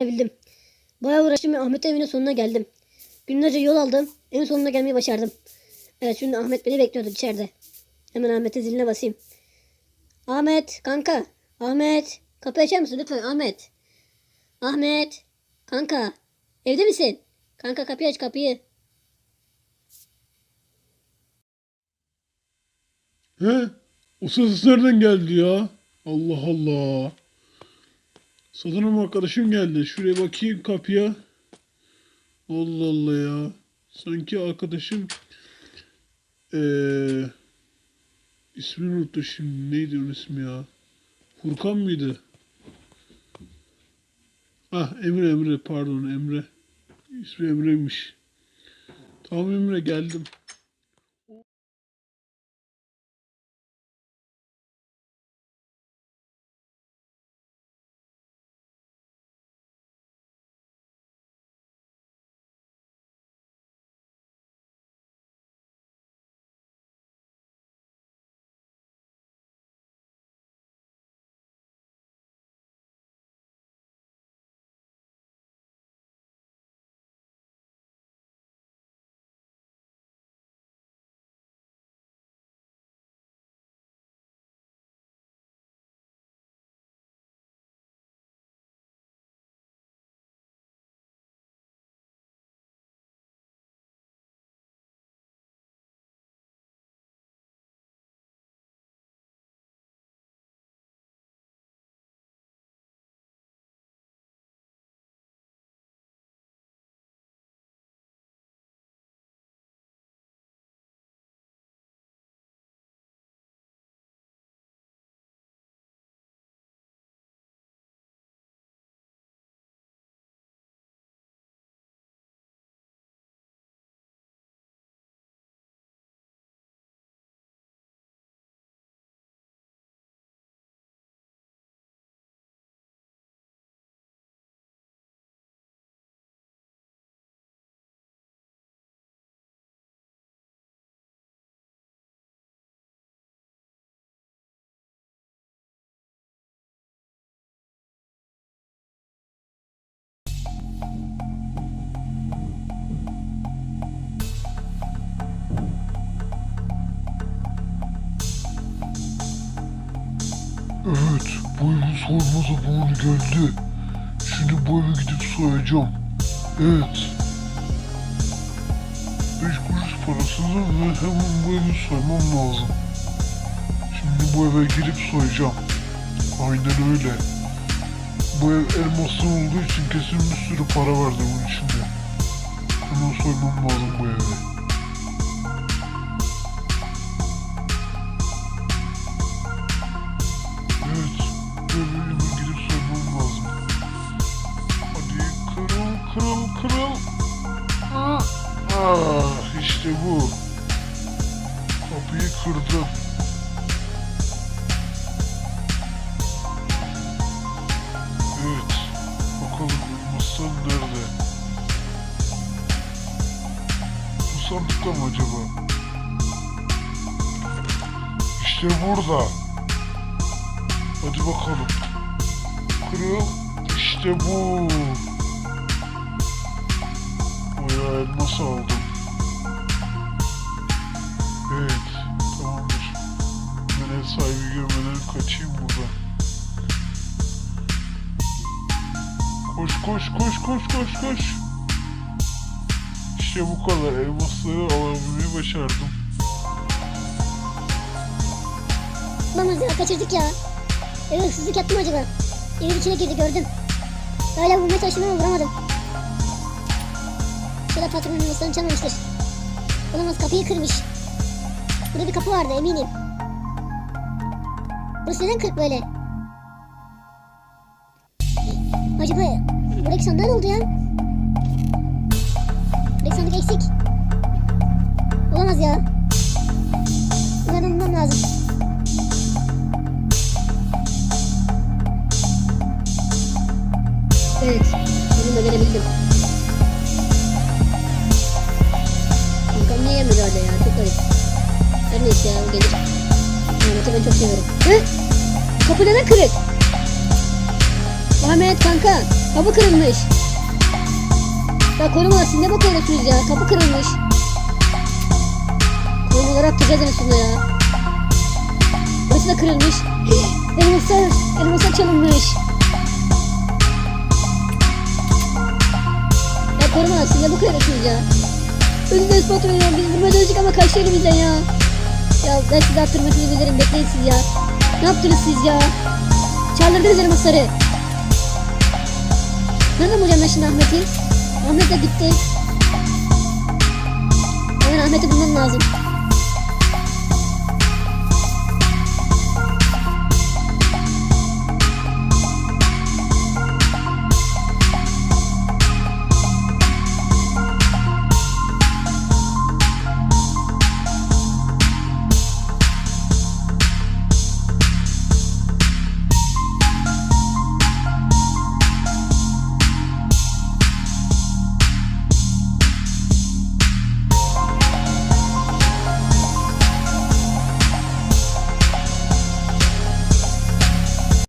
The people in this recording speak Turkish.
Bildim. Bayağı uğraştım ve Ahmet evinin sonuna geldim. Günlerce yol aldım. En sonuna gelmeyi başardım. Evet şimdi Ahmet beni bekliyordu içeride. Hemen Ahmet'in ziline basayım. Ahmet kanka. Ahmet. Kapıyı açar mısın lütfen Ahmet. Ahmet. Kanka. Evde misin? Kanka kapıyı aç kapıyı. He? O ses nereden geldi ya? Allah Allah. Sanırım arkadaşım geldi. Şuraya bakayım kapıya. Allah Allah ya. Sanki arkadaşım eee ismini unuttum şimdi. Neydi onun ismi ya? Furkan mıydı? Ah Emre Emre pardon Emre. İsmi Emre'ymiş. Tamam Emre geldim. Evet, bu evin soyma zamanı geldi. Şimdi bu eve gidip soyacağım. Evet. Beş kuruş parasını ve hemen bu evi soymam lazım. Şimdi bu eve girip soyacağım. Aynen öyle. Bu ev elmaslı olduğu için kesin bir sürü para verdi bunun içinde. Hemen soymam lazım bu evi. İşte bu. Kapıyı kırdım. Evet, bakalım elmaslar nerede? Bu sandıkta mı acaba? İşte burada. Hadi bakalım. Kırıl. İşte bu. Bayağı elmas aldım. Sahibi görmeden kaçayım buradan. Koş koş koş koş koş koş. İşte bu kadar. Elmasları alabilmeyi başardım. Olamaz ya kaçırdık ya. Eve hırsızlık yaptım acaba? Evin içine girdi gördüm. Hala vurmaya çalıştım ama vuramadım. Şöyle patronun hırslarını çalmamıştır. Olamaz kapıyı kırmış. Burada bir kapı vardı eminim. Burası neden kırık böyle? Acaba buradaki sandığa ne oldu ya? Buradaki sandık eksik. Olamaz ya. Bunlardan bulmam lazım. Evet, bunu da verebildim. Kankam niye yemedi orada ya? Çok garip. Her neyse ya, gelir. Ahmet'i ben çok seviyorum. Hı? Kapı neden kırık? Ahmet kanka, Kapı kırılmış. Ya korumalar siz ne bakıyorsunuz ya? Kapı kırılmış. Korumalar atacağız en sonunda ya. Burası da kırılmış. Elmaslar, elmaslar çalınmış. Ya korumalar siz ne bakıyorsunuz ya? Dileriz patron ya. Biz dönecek ama kaçtı elimizden ya. Ya ben size attırmak için dilerim. Bekleyin siz ya. Ne yaptınız siz ya? Çaldırdınız elmasları. Nereden bulacağım ben şimdi Ahmet'i? Ahmet de gitti. Hemen Ahmet'i bulmam lazım.